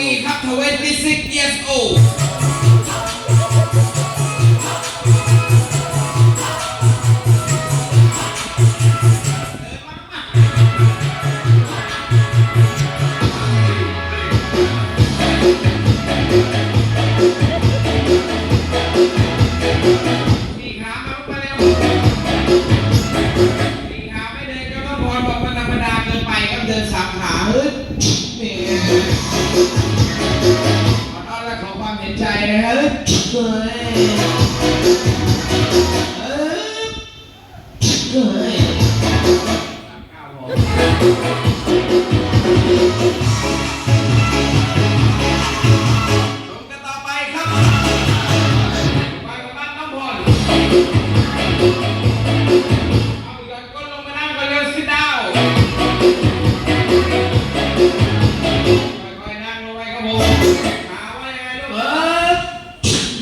ปีครับ26 years old ขอค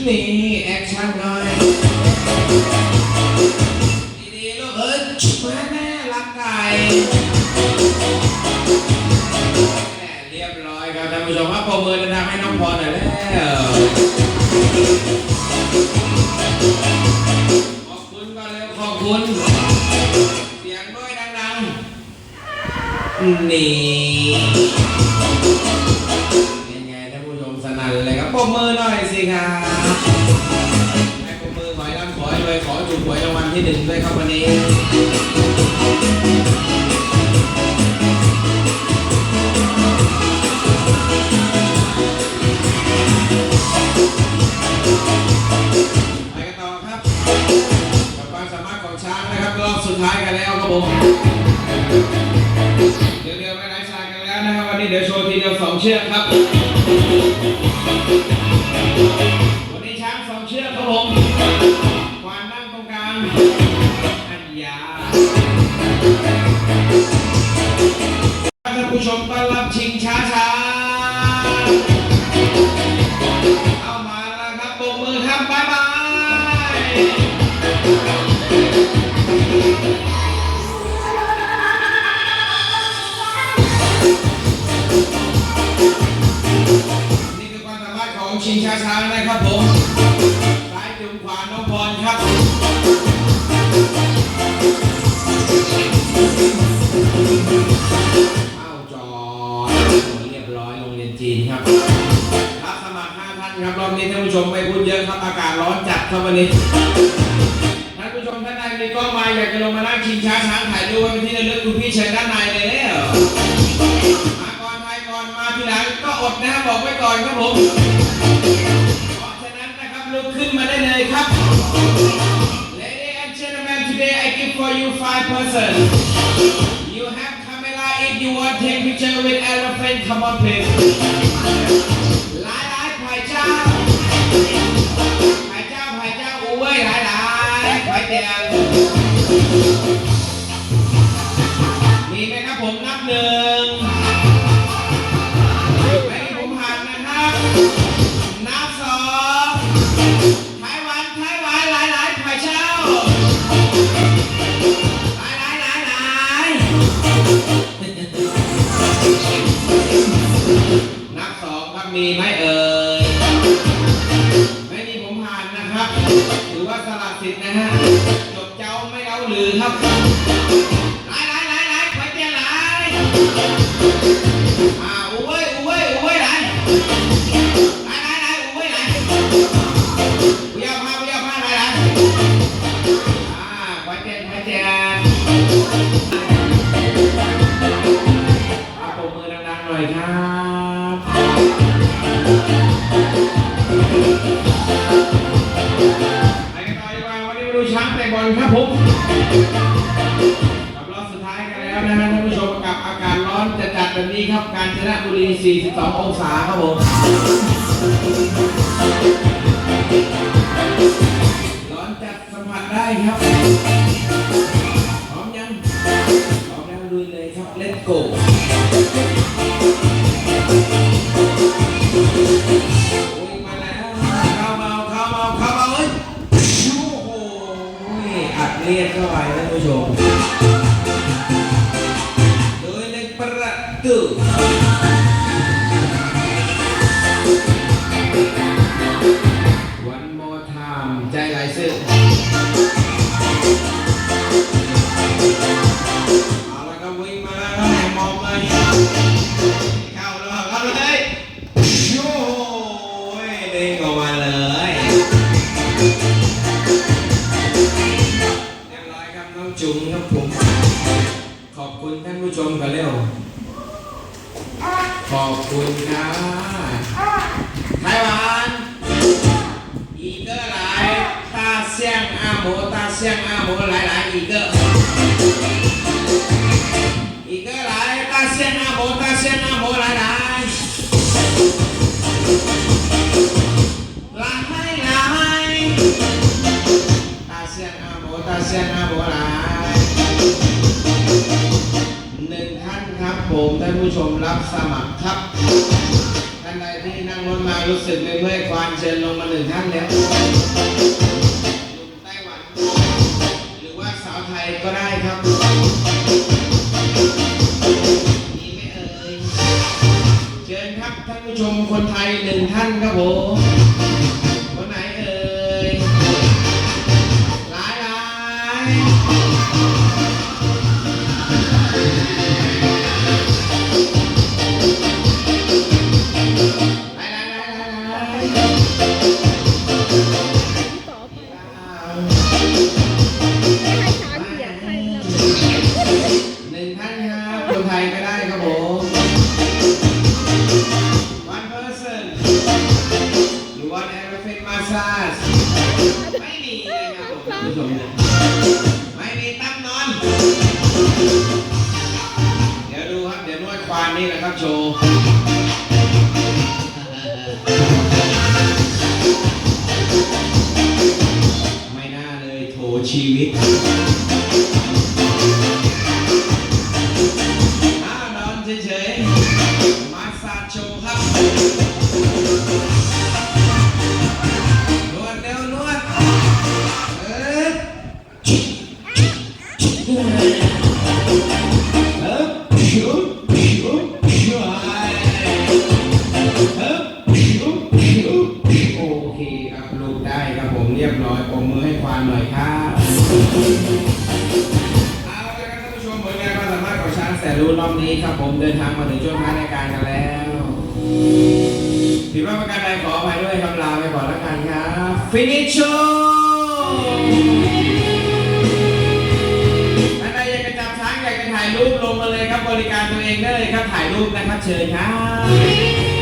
นี่แอคชั่นหน่อยดีๆลูกเอ้ยแม่แม่รักไก่แม่เรียบร้อยครับท่านผู้ชมครับปรบมือดังๆให้น้องพรหน่อยแล้วขอบคุณก็เร็วขอบคุณ เสียงด้วยดังๆนี่ มือหน่อยสิครับให้ปรบมือขอให้ร่ำขอให้รวยขอให้ถูกหวยรางวัลที่หนึ่งด้วยครับวันนี้ไปกันต่อครับกับความสามารถของช้างนะครับรอบสุดท้ายกันแล้วครับผมเดี๋ยวเดี๋ยวไม่ไร้สายกันแล้วนะครับวันนี้เดี๋ยวโชว์ทีเดียวสองเชือกครับ วันนี้ช้างสองเชือกครับผมควานนั่งตรงกลางอันยาท่านผู้ชมต้อนรับชิงช้าช้าเอามาแล้วครับโบกมือครับบ๊ายบาย ผู้ชมไม่พูดเยอะครับอากาศร้อนจัดครับวันนี้ท่านผู้ชมท่านใดมีกล้องมาอยากจะลงมานั่งชิงช้าช้างถ่ายรูปไว้เป็นที่ระลึกคุณพี่เชิญด้านในเลยแล้วมาก่อนถ่ายก่อนมาทีหลังก็อดนะบอกไว้ก่อนครับผมเพราะฉะนั้นนะครับลุกขึ้นมาได้เลยครับ Ladies and gentlemen today I give for you five person you have camera if you want take picture with elephant come on please หลายหลายๆไผ่เจ้า มีไหมครับผมนับหนึ่งไม่มีผมหันนะครับ นับสองไต้หวันไต้หวันหลายหลายๆไผ่เจ้าหลายหลายหลายหลายนับสองครับมีไหมเอ่ย ไม่มีผมผ่านนะครับหรือว่าสลัดสิทธิ์นะฮะ อ่าอุ้ยอุ้ยอุ้ยหลายหลายหลายหลายอุ้ยหลายอุ้ยเอาผ้าอุ้ยเอาผ้าหลายหลายอ่าไปเตี้ยไปเตี้ยเอาปรบมือดังๆหน่อยครับไปกันต่อดีกว่าวันนี้มาดูช้างเตะบอลครับผมกับรอบสุดท้ายกันแล้วนะฮะท่านผู้ชม จะจัดแบบนี้ครับ กาญจนบุรี 42 องศาครับผมร้อนจัดสัมผัสได้ครับพร้อมยังพร้อมแล้วลุยเลยครับ let's go โอ้ยมาแล้วข้ามาข้ามาข้ามาเฮ้ยโอ้โหอัดเลียดเข้าไปท่านผู้ชม ผู้ชมกันเร็วขอบคุณครับไต้หวันอีเกอร์หลายตาเซียงอาโมตาเซียงอาโมหลายหลายอีเกอร์อีเกอร์หลายตาเซียงอาโมตาเซียงอาโมหลายหลายหลายหลายตาเซียงอาโมตาเซียงอาโมหลาย หนึ่งท่านครับผมท่านผู้ชมรับสมัครครับ ท่านใดที่นั่งรถมารู้สึกไม่เมื่อยควานเชิญลงมาหนึ่งท่านแล้วหนุ่มไต้หวัน หรือว่าสาวไทยก็ได้ครับมีไหมเอ่ยเชิญครับท่านผู้ชมคนไทยหนึ่งท่านครับผม เดี๋ยวนวดควานนี่นะครับโชว์ไม่น่าเลยโถชีวิตอ้านอนเฉย มาถึงช่วงท้ายรายการกันแล้วผิดว่าประการใดขออภัยด้วยคำลาไปก่อนแล้วกันครับฟินิชชท่านใดอยากจะจับช้างอยากจะถ่ายรูปลงมาเลยครับบริการตัวเองได้เลยครับถ่ายรูปนะครับเชิญครับ